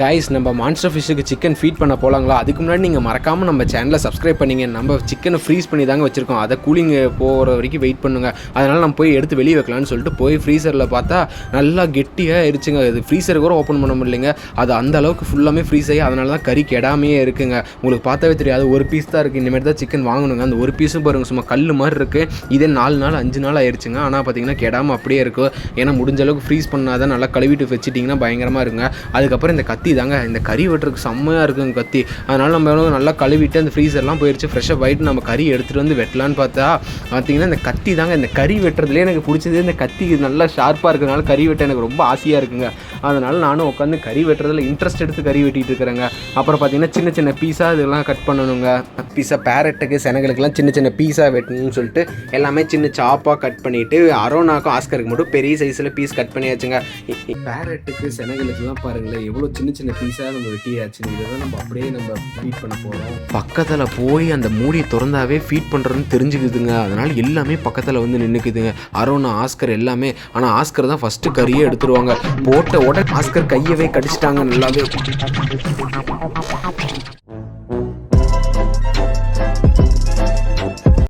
Guys நம்ம monster ஃபிஷ்ஷுக்கு chicken feet பண்ண போகலாங்களா அதுக்கு முன்னாடி நீங்கள் மறக்காமல் நம்ம சேனலை சப்ஸ்கிரைப் பண்ணிங்க. நம்ம சிக்கனை ஃப்ரீஸ் பண்ணி தாங்க வச்சுருக்கோம். அதை கூலிங் போகிற வரைக்கும் வெயிட் பண்ணுங்க. அதனால் நம்ம போய் எடுத்து வெளியே வைக்கலாம்னு சொல்லிட்டு போய் ஃப்ரீசரில் பார்த்தா நல்லா கெட்டியாக ஆயிடுச்சுங்க இது ஃப்ரீசர் கூட ஓப்பன் பண்ண முடியலைங்க. அது அந்த அளவுக்கு ஃபுல்லாமே ஃப்ரீஸ் ஆகி அதனால தான் கறி கெடாமையே இருக்குங்க. உங்களுக்கு பார்த்தாவே தெரியாது. ஒரு பீஸ் தான் இருக்குது இனிமேல் தான் சிக்கன் வாங்கணுங்க. அந்த ஒரு பீஸும் பாருங்க. சும்மா கல் மாதிரி இருக்குது இதே நாலு நாள் அஞ்சு நாள் ஆயிடுச்சுங்க ஆனால் பார்த்தீங்கன்னா கெடாமல் அப்படியே இருக்கும். ஏன்னா முடிஞ்ச அளவுக்கு ஃப்ரீஸ் பண்ணாதான் நல்லா கழுவிட்டு வச்சுட்டிங்கன்னா பயங்கரமாக இருக்குங்க. அதுக்கப்புறம் இந்த கத்தி கத்தி தாங்க இந்த கறி வெட்டுறதுக்கு செம்மையாக இருக்குங்க கத்தி. அதனால் நம்ம எவ்வளோ நல்லா கழுவிட்டு அந்த ஃப்ரீசர்லாம் போயிடுச்சு ஃப்ரெஷ்ஷாக போயிட்டு நம்ம கறி எடுத்துகிட்டு வந்து வெட்டலான்னு பார்த்தா பார்த்தீங்கன்னா இந்த கத்தி தாங்க இந்த கறி வெட்டுறதுலேயே எனக்கு பிடிச்சது. இந்த கத்தி நல்லா ஷார்ப்பாக இருக்கிறதுனால கறி வெட்ட எனக்கு ரொம்ப ஆசையாக இருக்குங்க. அதனால் நானும் உட்காந்து கறி வெட்டுறதுல இன்ட்ரெஸ்ட் எடுத்து கறி வெட்டிட்டு இருக்கிறேங்க. அப்புறம் பார்த்தீங்கன்னா சின்ன சின்ன பீஸாக இதெல்லாம் கட் பண்ணணுங்க. பீஸா பேரட்டுக்கு செனகளுக்கெல்லாம் சின்ன சின்ன பீஸாக வெட்டணும்னு சொல்லிட்டு எல்லாமே சின்ன சாப்பாக கட் பண்ணிவிட்டு அரோனாக்கும் ஆஸ்கருக்கு மட்டும் பெரிய சைஸில் பீஸ் கட் பண்ணியாச்சுங்க. பேரட்டுக்கு செனகளுக்கெல்லாம் பாருங்களேன் எவ்வளோ சின்ன சின்ன பீஸாக நம்ம வெட்டியாச்சு இதெல்லாம் நம்ம அப்படியே நம்ம ஃபீட் பண்ண போகிறோம் பக்கத்தில் போய் அந்த மூடியை திறந்தாவே ஃபீட் பண்ணுறதுன்னு தெரிஞ்சுக்குதுங்க. அதனால் எல்லாமே பக்கத்தில் வந்து நின்றுக்குதுங்க அரோனா ஆஸ்கர் எல்லாமே. ஆனால் ஆஸ்கர் தான் ஃபஸ்ட்டு கறியே எடுத்துருவாங்க. போட்ட உடனே ஆஸ்கர் கையவே கடிச்சிட்டாங்க நல்லாவே.